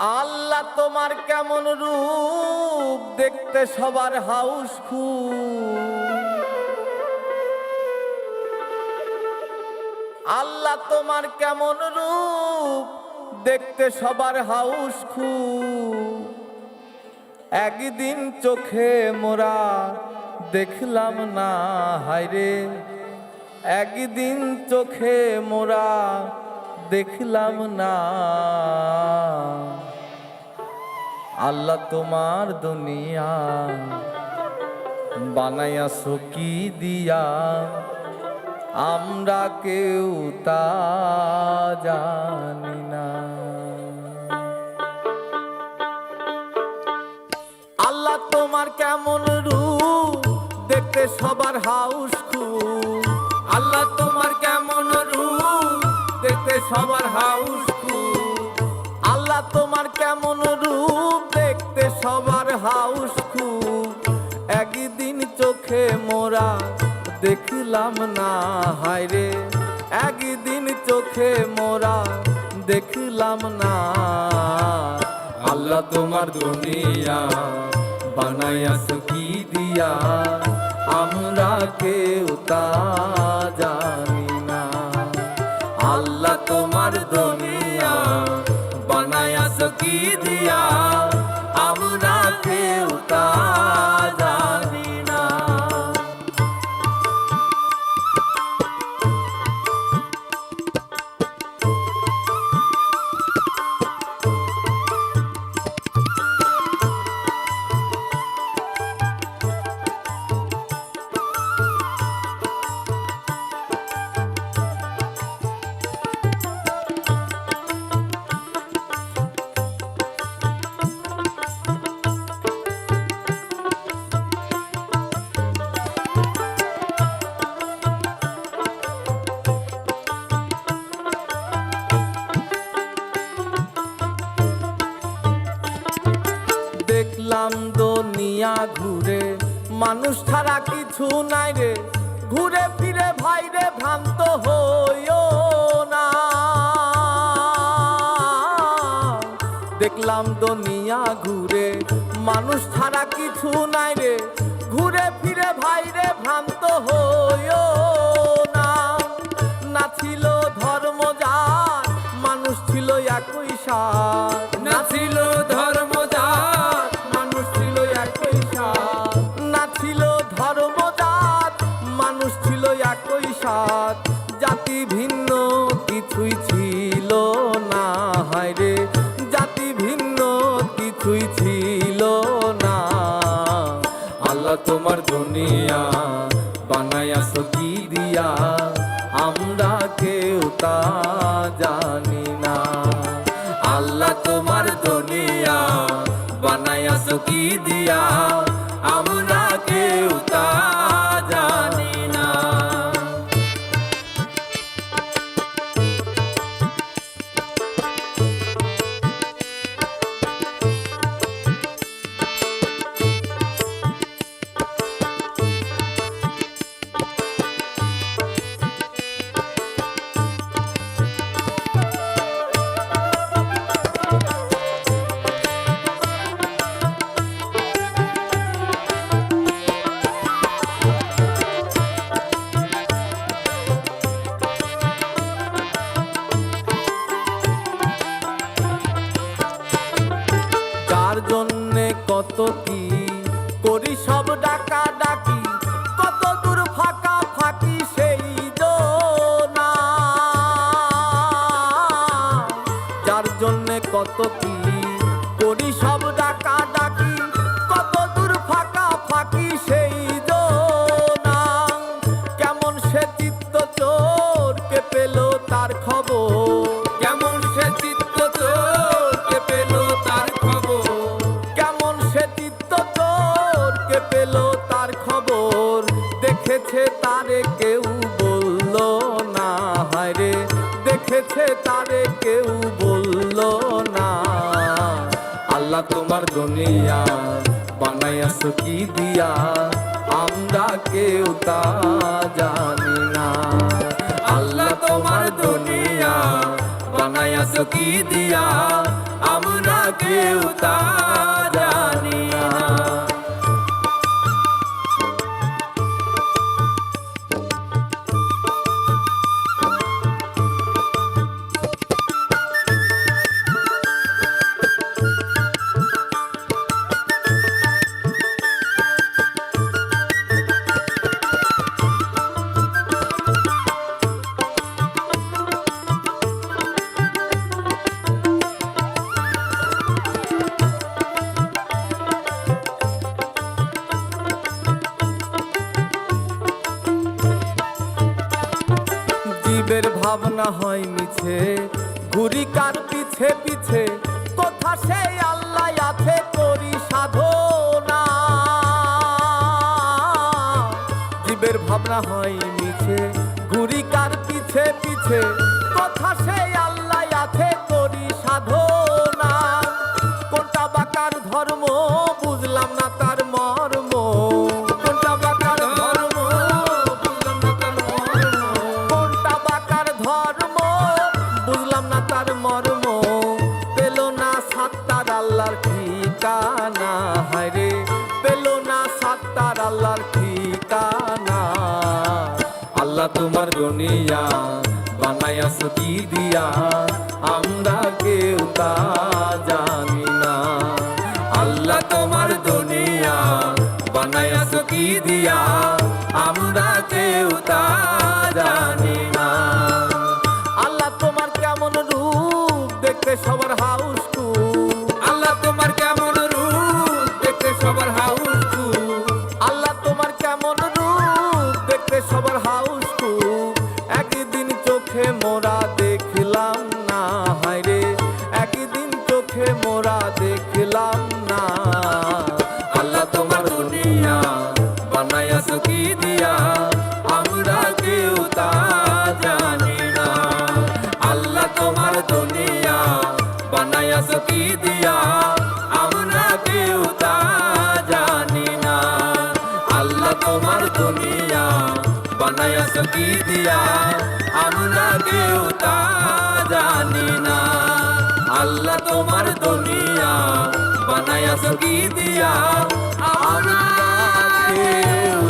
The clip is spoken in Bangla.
আল্লাহ তোমার কেমন রূপ দেখতে সবার হাউস আল্লাহ তোমার কেমন রূপ দেখতে সবার হাউস একদিন চোখে মোরা দেখলাম না, হায়রে। একদিন চোখে মোরা দেখলাম না। আল্লাহ তোমার দুনিয়া বানাইয়া সকি দিয়া আমরা কেউ তা জানি সবার হাউস আল্লাহ তোমার কেমন রূপ দেখতে সবার হাউস একদিন চোখে মোরা দেখলাম না হায়রে একদিন চোখে মোরা দেখলাম না। আল্লাহ তোমার দুনিয়া বানাইয়াছ কি দিয়া? আমরা কেউ তা জানি তোমার দুনিয়া বানাইয়াছ কি দিয়া। ঘুরে। মানুষ ছাড়া কিছু নাই রে। ঘুরে ফিরে ভাই রে ভ্রান্ত হইও না। দেখলাম দুনিয়া ঘুরে। মানুষ ছাড়া কিছু নাই রে। ঘুরে ফিরে ভাই রে ভ্রান্ত হইও না। না ছিল ধর্ম যার, মানুষ ছিল একই সার। ছিল না হায়রে জাতি ভিন্ন কিছুই ছিল না। আল্লাহ তোমার দুনিয়া বানায়াস কি দিয়া, আমরা কেউ তা জানি না। আল্লাহ তোমার দুনিয়া বানায়াস কি দিয়া কি করি সব ডাকা ডাকি কত দূর ফাঁকা ফাঁকি সেই না যার জন্যে কত কি করি সব দেখেছে তারে কেউ বলল না। আল্লাহ তোমার দুনিয়া বানাইয়াছ কি দিয়া? আমরা কেউ তা জানি না। আল্লাহ তোমার দুনিয়া বানাইয়াছ কি দিয়া? আমরা কেউ তা ঘুরি কার পিছে পিছে? কোথা সেই আল্লাহ আছে করি সাধনা জীবের ভাবনা হয় মিছে, ঘুরি কার পিছে পিছে? কোথা সেই আল্লাহ মর্ম। পেল না সাত্তার আল্লাহর ঠিকানা। হায়রে, পেল না সাত্তার আল্লাহর ঠিকানা। আল্লাহ তোমার দুনিয়া বানায়াস কি দিয়া? সবার হাউস আল্লাহ তোমার কি দিয়া আমরা কেউ জানি না। আল্লাহ তোমার দুনিয়া বানায়াস দিয়া আমরা কেউ জানি না। আল্লাহ তোমার দুনিয়া বানায়াস দিয়া আমরা কেউ